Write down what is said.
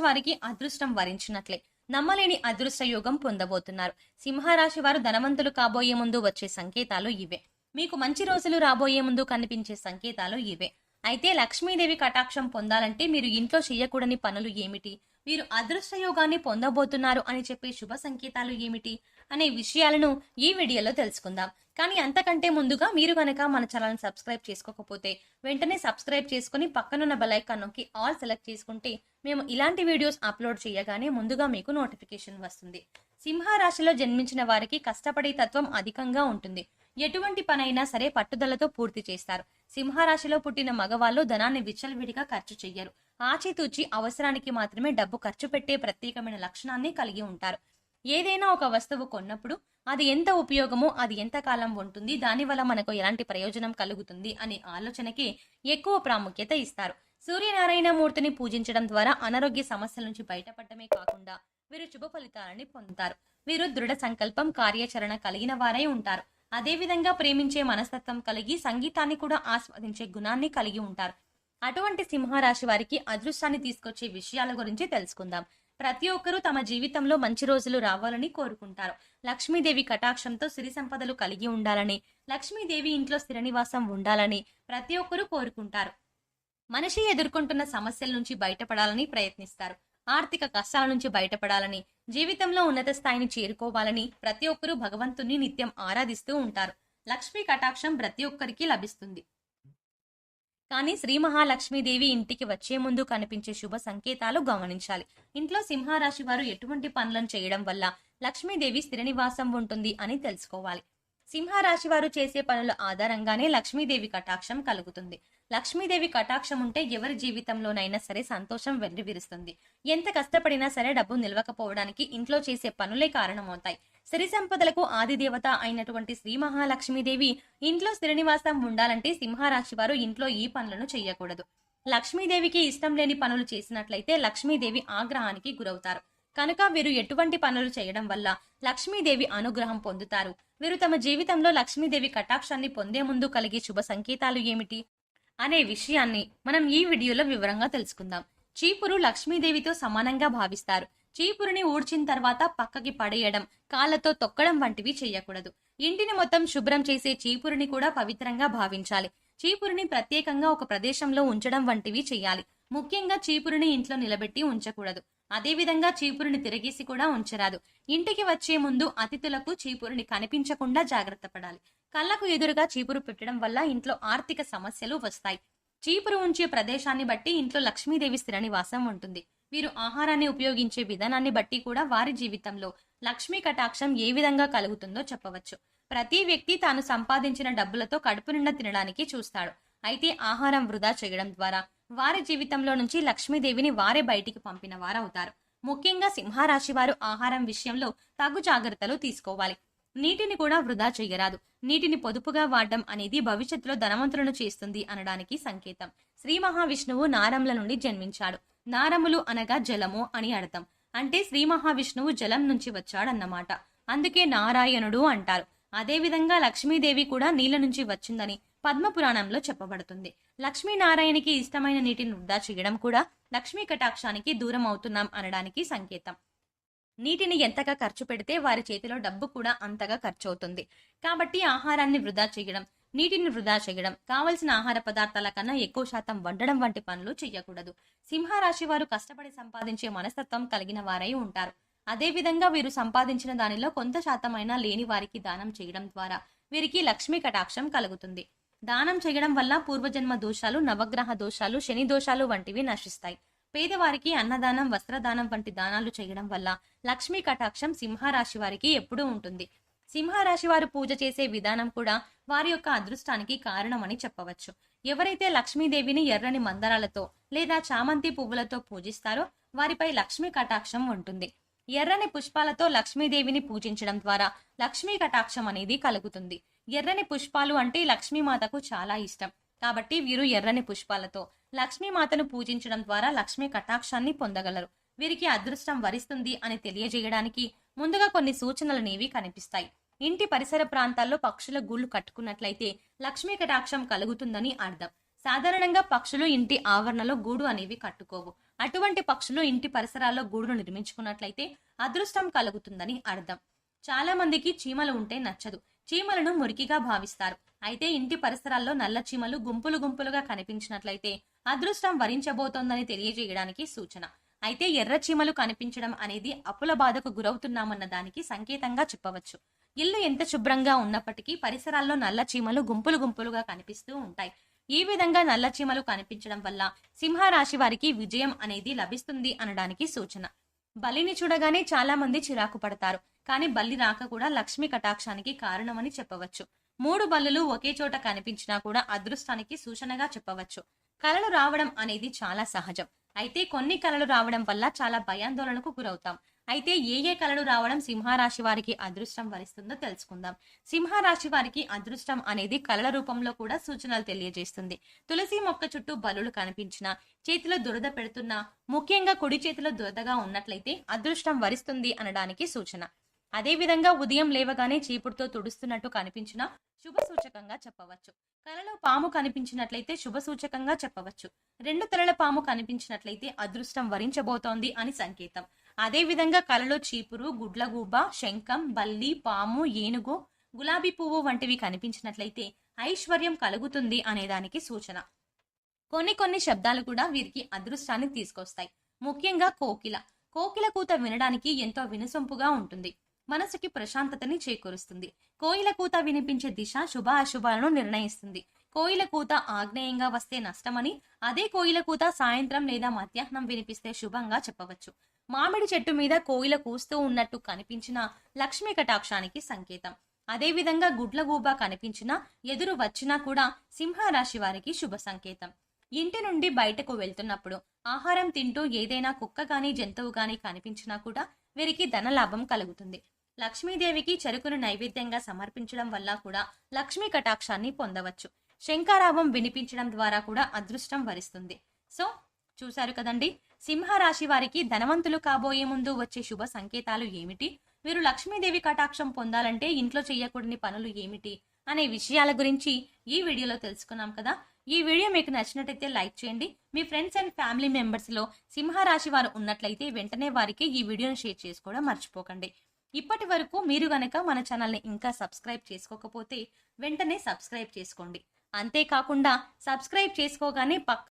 సింహరాశి వారికి అదృష్టం వరించినట్లే. నమ్మలేని అదృష్ట యోగం పొందబోతున్నారు. సింహరాశి వారు ధనవంతులు కాబోయే ముందు వచ్చే సంకేతాలు ఇవే. మీకు మంచి రోజులు రాబోయే ముందు కనిపించే సంకేతాలు ఇవే. అయితే లక్ష్మీదేవి కటాక్షం పొందాలంటే మీరు ఇంట్లో చేయకూడని పనులు ఏమిటి? మీరు అదృష్టయోగాన్ని పొందబోతున్నారు అని చెప్పే శుభ సంకేతాలు ఏమిటి అనే విషయాలను ఈ వీడియోలో తెలుసుకుందాం. కానీ అంతకంటే ముందుగా మీరు కనుక మన ఛానల్ సబ్స్క్రైబ్ చేసుకోకపోతే వెంటనే సబ్స్క్రైబ్ చేసుకుని పక్కనున్న బెలైకాన్ నొక్కి ఆల్ సెలెక్ట్ చేసుకుంటే మేము ఇలాంటి వీడియోస్ అప్లోడ్ చేయగానే ముందుగా మీకు నోటిఫికేషన్ వస్తుంది. సింహరాశిలో జన్మించిన వారికి కష్టపడే తత్వం అధికంగా ఉంటుంది. ఎటువంటి పనైనా సరే పట్టుదలతో పూర్తి చేస్తారు. సింహరాశిలో పుట్టిన మగవాళ్ళు ధనాన్ని విచ్చలవిడిగా ఖర్చు చెయ్యరు. ఆచితూచి అవసరానికి మాత్రమే డబ్బు ఖర్చు పెట్టే ప్రత్యేకమైన లక్షణాన్ని కలిగి ఉంటారు. ఏదైనా ఒక వస్తువు కొన్నప్పుడు అది ఎంత ఉపయోగమో అది ఎంత కాలం ఉంటుంది దానివల్ల మనకు ఎలాంటి ప్రయోజనం కలుగుతుంది అనే ఆలోచనకి ఎక్కువ ప్రాముఖ్యత ఇస్తారు. సూర్యనారాయణ మూర్తిని పూజించడం ద్వారా అనారోగ్య సమస్యల నుంచి బయటపడటమే కాకుండా వీరు శుభ ఫలితాలని పొందుతారు. వీరు దృఢ సంకల్పం కార్యాచరణ కలిగిన వారై ఉంటారు. అదేవిధంగా ప్రేమించే మనస్తత్వం కలిగి సంగీతాన్ని కూడా ఆస్వాదించే గుణాన్ని కలిగి ఉంటారు. అటువంటి సింహరాశి వారికి అదృష్టాన్ని తీసుకొచ్చే విషయాల గురించి తెలుసుకుందాం. ప్రతి ఒక్కరూ తమ జీవితంలో మంచి రోజులు రావాలని కోరుకుంటారు. లక్ష్మీదేవి కటాక్షంతో సిరి సంపదలు కలిగి ఉండాలని లక్ష్మీదేవి ఇంట్లో స్థిర నివాసం ఉండాలని ప్రతి ఒక్కరూ కోరుకుంటారు. మనిషి ఎదుర్కొంటున్న సమస్యల నుంచి బయటపడాలని ప్రయత్నిస్తారు. ఆర్థిక కష్టాల నుంచి బయటపడాలని జీవితంలో ఉన్నత స్థాయిని చేరుకోవాలని ప్రతి ఒక్కరూ భగవంతుని నిత్యం ఆరాధిస్తూ ఉంటారు. లక్ష్మీ కటాక్షం ప్రతి ఒక్కరికి లభిస్తుంది. కానీ శ్రీ మహాలక్ష్మీదేవి ఇంటికి వచ్చే ముందు కనిపించే శుభ సంకేతాలు గమనించాలి. ఇంట్లో సింహరాశి వారు ఎటువంటి పనులను చేయడం వల్ల లక్ష్మీదేవి స్థిర నివాసం ఉంటుంది అని తెలుసుకోవాలి. సింహరాశి వారు చేసే పనుల ఆధారంగానే లక్ష్మీదేవి కటాక్షం కలుగుతుంది. లక్ష్మీదేవి కటాక్షం ఉంటే ఎవరి జీవితంలోనైనా సరే సంతోషం వెర్రివిరుస్తుంది ఎంత కష్టపడినా సరే డబ్బు నిలవకపోవడానికి ఇంట్లో చేసే పనులే కారణమవుతాయి. సిరి సంపదలకు ఆదిదేవత అయినటువంటి శ్రీ మహాలక్ష్మీదేవి ఇంట్లో శ్రీనివాసం ఉండాలంటే సింహరాశి వారు ఇంట్లో ఈ పనులను చేయకూడదు. లక్ష్మీదేవికి ఇష్టం లేని పనులు చేసినట్లయితే లక్ష్మీదేవి ఆగ్రహానికి గురవుతారు. కనుక వీరు ఎటువంటి పనులు చేయడం వల్ల లక్ష్మీదేవి అనుగ్రహం పొందుతారు. వీరు తమ జీవితంలో లక్ష్మీదేవి కటాక్షాన్ని పొందే ముందు కలిగే శుభ సంకేతాలు ఏమిటి? అనే విషయాన్ని మనం ఈ వీడియోలో వివరంగా తెలుసుకుందాం. చీపురు లక్ష్మీదేవితో సమానంగా భావిస్తారు. చీపురుని ఊడ్చిన తర్వాత పక్కకి పడేయడం కాళ్ళతో తొక్కడం వంటివి చేయకూడదు ఇంటిని మొత్తం శుభ్రం చేసే చీపురుని కూడా పవిత్రంగా భావించాలి. చీపురుని ప్రత్యేకంగా ఒక ప్రదేశంలో ఉంచడం వంటివి చేయాలి ముఖ్యంగా చీపురుని ఇంట్లో నిలబెట్టి ఉంచకూడదు. అదేవిధంగా చీపురుని తిరిగేసి కూడా ఉంచరాదు. ఇంటికి వచ్చే ముందు అతిథులకు చీపురుని కనిపించకుండా జాగ్రత్త పడాలి. కళ్ళకు ఎదురుగా చీపురు పెట్టడం వల్ల ఇంట్లో ఆర్థిక సమస్యలు వస్తాయి. చీపురు ఉంచే ప్రదేశాన్ని బట్టి ఇంట్లో లక్ష్మీదేవి స్థిర నివాసం ఉంటుంది. వీరు ఆహారాన్ని ఉపయోగించే విధానాన్ని బట్టి కూడా వారి జీవితంలో లక్ష్మీ కటాక్షం ఏ విధంగా కలుగుతుందో చెప్పవచ్చు. ప్రతి వ్యక్తి తాను సంపాదించిన డబ్బులతో కడుపు నిండా తినడానికి చూస్తాడు. అయితే ఆహారం వృధా చేయడం ద్వారా వారి జీవితంలో నుంచి లక్ష్మీదేవిని వారే బయటికి పంపిన వారవుతారు. ముఖ్యంగా సింహరాశి వారు ఆహారం విషయంలో తగు జాగ్రత్తలు తీసుకోవాలి. నీటిని కూడా వృధా చేయరాదు. నీటిని పొదుపుగా వాడడం అనేది భవిష్యత్తులో ధనవంతులను చేస్తుంది అనడానికి సంకేతం. శ్రీ మహావిష్ణువు నారముల నుండి జన్మించాడు. నారములు అనగా జలము అని అర్థం. అంటే శ్రీ మహావిష్ణువు జలం నుంచి వచ్చాడన్నమాట. అందుకే నారాయణుడు అంటారు. అదేవిధంగా లక్ష్మీదేవి కూడా నీళ్ళ నుంచి వచ్చిందని పద్మపురాణంలో చెప్పబడుతుంది. లక్ష్మీనారాయణకి ఇష్టమైన నీటిని వృధా చేయడం కూడా లక్ష్మీ కటాక్షానికి దూరం అవుతున్నాం అనడానికి సంకేతం. నీటిని ఎంతగా ఖర్చు పెడితే వారి చేతిలో డబ్బు కూడా అంతగా ఖర్చు అవుతుంది కాబట్టి ఆహారాన్ని వృధా చేయడం నీటిని వృధా చేయడం కావలసిన ఆహార పదార్థాల కన్నా ఎక్కువ శాతం వండడం వంటి పనులు చేయకూడదు సింహరాశి వారు కష్టపడి సంపాదించే మనస్తత్వం కలిగిన వారై ఉంటారు. అదేవిధంగా వీరు సంపాదించిన దానిలో కొంత శాతమైనా లేని వారికి దానం చేయడం ద్వారా వీరికి లక్ష్మీ కటాక్షం కలుగుతుంది. దానం చేయడం వల్ల పూర్వజన్మ దోషాలు నవగ్రహ దోషాలు శని దోషాలు వంటివి నశిస్తాయి. పేదవారికి అన్నదానం వస్త్రదానం వంటి దానాలు చేయడం వల్ల లక్ష్మీ కటాక్షం సింహరాశి వారికి ఎప్పుడూ ఉంటుంది. సింహరాశి వారు పూజ చేసే విధానం కూడా వారి యొక్క అదృష్టానికి కారణమని చెప్పవచ్చు. ఎవరైతే లక్ష్మీదేవిని ఎర్రని మందరాలతో లేదా చామంతి పువ్వులతో పూజిస్తారో వారిపై లక్ష్మీ కటాక్షం ఉంటుంది. ఎర్రని పుష్పాలతో లక్ష్మీదేవిని పూజించడం ద్వారా లక్ష్మీ కటాక్షం అనేది కలుగుతుంది. ఎర్రని పుష్పాలు అంటే లక్ష్మీమాతకు చాలా ఇష్టం. కాబట్టి వీరు ఎర్రని పుష్పాలతో లక్ష్మీమాతను పూజించడం ద్వారా లక్ష్మీ కటాక్షాన్ని పొందగలరు. వీరికి అదృష్టం వరిస్తుంది అని తెలియజేయడానికి ముందుగా కొన్ని సూచనలు నీవి కనిపిస్తాయి. ఇంటి పరిసర ప్రాంతాల్లో పక్షుల గూళ్ళు కట్టుకున్నట్లయితే లక్ష్మీ కటాక్షం కలుగుతుందని అర్థం. సాధారణంగా పక్షులు ఇంటి ఆవరణలో గూడు అనేవి కట్టుకోవు. అటువంటి పక్షులు ఇంటి పరిసరాల్లో గూడును నిర్మించుకున్నట్లయితే అదృష్టం కలుగుతుందని అర్థం. చాలా మందికి చీమలు ఉంటే నచ్చదు. చీమలను మురికిగా భావిస్తారు. అయితే ఇంటి పరిసరాల్లో నల్ల చీమలు గుంపులు గుంపులుగా కనిపించినట్లయితే అదృష్టం వరించబోతోందని తెలియజేయడానికి సూచన. అయితే ఎర్ర చీమలు కనిపించడం అనేది అప్పుల బాధకు గురవుతున్నామన్న దానికి సంకేతంగా చెప్పవచ్చు. ఇల్లు ఎంత శుభ్రంగా ఉన్నప్పటికీ పరిసరాల్లో నల్ల చీమలు గుంపులు గుంపులుగా కనిపిస్తూ ఉంటాయి. ఈ విధంగా నల్ల చీమలు కనిపించడం వల్ల సింహరాశి వారికి విజయం అనేది లభిస్తుంది అనడానికి సూచన. బలిని చూడగానే చాలా మంది చిరాకు పడతారు. కానీ బల్లి రాక కూడా లక్ష్మి కటాక్షానికి కారణమని చెప్పవచ్చు. మూడు బల్లులు ఒకే చోట కనిపించినా కూడా అదృష్టానికి సూచనగా చెప్పవచ్చు. కలలు రావడం అనేది చాలా సహజం. అయితే కొన్ని కలలు రావడం వల్ల చాలా భయాందోళనకు గురవుతాం. అయితే ఏ ఏ కళలు రావడం సింహరాశి వారికి అదృష్టం వరిస్తుందో తెలుసుకుందాం. సింహరాశి వారికి అదృష్టం అనేది కళల రూపంలో కూడా సూచనలు తెలియజేస్తుంది. తులసి మొక్క చుట్టూ బలులు కనిపించినా చేతిలో దురద పెడుతున్నా ముఖ్యంగా కుడి చేతిలో దురదగా ఉన్నట్లయితే అదృష్టం వరిస్తుంది అనడానికి సూచన. అదేవిధంగా ఉదయం లేవగానే చీపుడుతో తుడుస్తున్నట్టు కనిపించిన శుభ సూచకంగా చెప్పవచ్చు. కలలో పాము కనిపించినట్లయితే శుభ సూచకంగా చెప్పవచ్చు. రెండు తలల పాము కనిపించినట్లయితే అదృష్టం వరించబోతోంది అని సంకేతం. అదేవిధంగా కలలో చీపురు గుడ్లగూబ శంఖం బల్లి పాము ఏనుగు గులాబీ పువ్వు వంటివి కనిపించినట్లయితే ఐశ్వర్యం కలుగుతుంది అనేదానికి సూచన. కొన్ని కొన్ని శబ్దాలు కూడా వీరికి అదృష్టాన్ని తీసుకొస్తాయి. ముఖ్యంగా కోకిల. కోకిల కూత వినడానికి ఎంతో వినసొంపుగా ఉంటుంది. మనసుకి ప్రశాంతతని చేకూరుస్తుంది. కోయిల కూత వినిపించే దిశ శుభ అశుభాలను నిర్ణయిస్తుంది. కోయిల కూత ఆగ్నేయంగా వస్తే నష్టమని అదే కోయిల కూత సాయంత్రం లేదా మధ్యాహ్నం వినిపిస్తే శుభంగా చెప్పవచ్చు. మామిడి చెట్టు మీద కోయిల కూస్తూ ఉన్నట్టు కనిపించిన లక్ష్మీ కటాక్షానికి సంకేతం. అదేవిధంగా గుడ్లగూబ కనిపించినా ఎదురు వచ్చినా కూడా సింహరాశి వారికి శుభ సంకేతం. ఇంటి నుండి బయటకు వెళ్తున్నప్పుడు ఆహారం తింటూ ఏదైనా కుక్క గాని జంతువు గాని కనిపించినా కూడా వీరికి ధనలాభం కలుగుతుంది. లక్ష్మీదేవికి చెరుకును నైవేద్యంగా సమర్పించడం వల్ల కూడా లక్ష్మీ కటాక్షాన్ని పొందవచ్చు. శంకారావం వినిపించడం ద్వారా కూడా అదృష్టం వరిస్తుంది. సో చూశారు కదండి? సింహరాశి వారికి ధనవంతులు కాబోయే ముందు వచ్చే శుభ సంకేతాలు ఏమిటి? మీరు లక్ష్మీదేవి కటాక్షం పొందాలంటే ఇంట్లో చేయకూడని పనులు ఏమిటి? అనే విషయాల గురించి ఈ వీడియోలో తెలుసుకున్నాం కదా? ఈ వీడియో మీకు నచ్చినట్టయితే లైక్ చేయండి. మీ ఫ్రెండ్స్ అండ్ ఫ్యామిలీ మెంబర్స్లో సింహరాశి వారు ఉన్నట్లయితే వెంటనే వారికి ఈ వీడియోను షేర్ చేసుకోవడం మర్చిపోకండి. ఇప్పటి వరకు మీరు గనక మన ఛానల్ని ఇంకా సబ్స్క్రైబ్ చేసుకోకపోతే వెంటనే సబ్స్క్రైబ్ చేసుకోండి. అంతేకాకుండా సబ్స్క్రైబ్ చేసుకోగానే పక్క